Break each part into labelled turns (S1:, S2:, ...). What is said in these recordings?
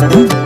S1: লালে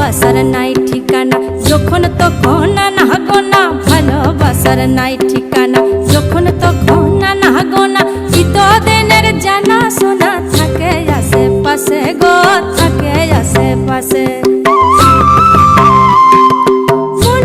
S1: ভালোবাসার নাই ঠিকানা। যখন তখন না গোনা ভালোবাসার নাই ঠিকানা। যখন তখন না গোনা দিনের জানা শোনা থাকে আশেপাশে গো, থাকে আশেপাশে। মন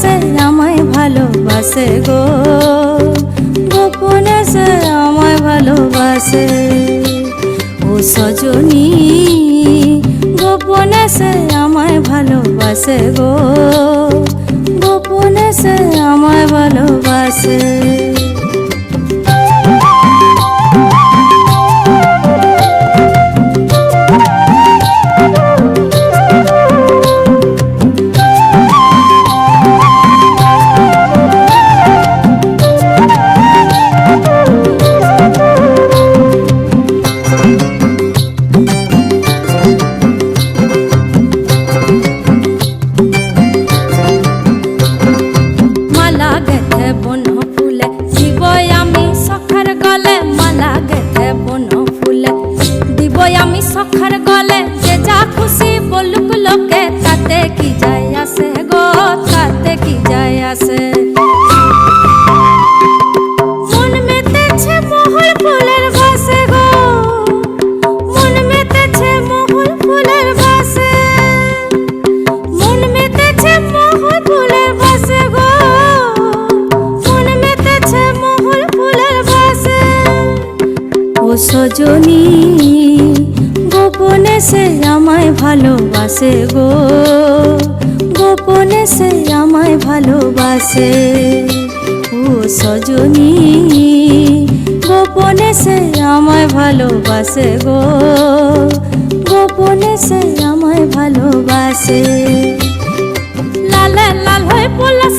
S1: সে আমায় ভালোবাসে গো। গোপনে সে আমায় ভালোবাসে। ও সজনী, গোপনে সে আমায় ভালোবাসে গো। গোপনে সে আমায় ভালোবাসে। সজনী, গোপনে সে আমায় ভালোবাসে গো। গোপনে সে আমায় ভালোবাসে। ও সজনী, গোপনে সে আমায় ভালোবাসে গো। গোপনে সে আমায় ভালোবাসে। লালে লাল হয়ে পলাশ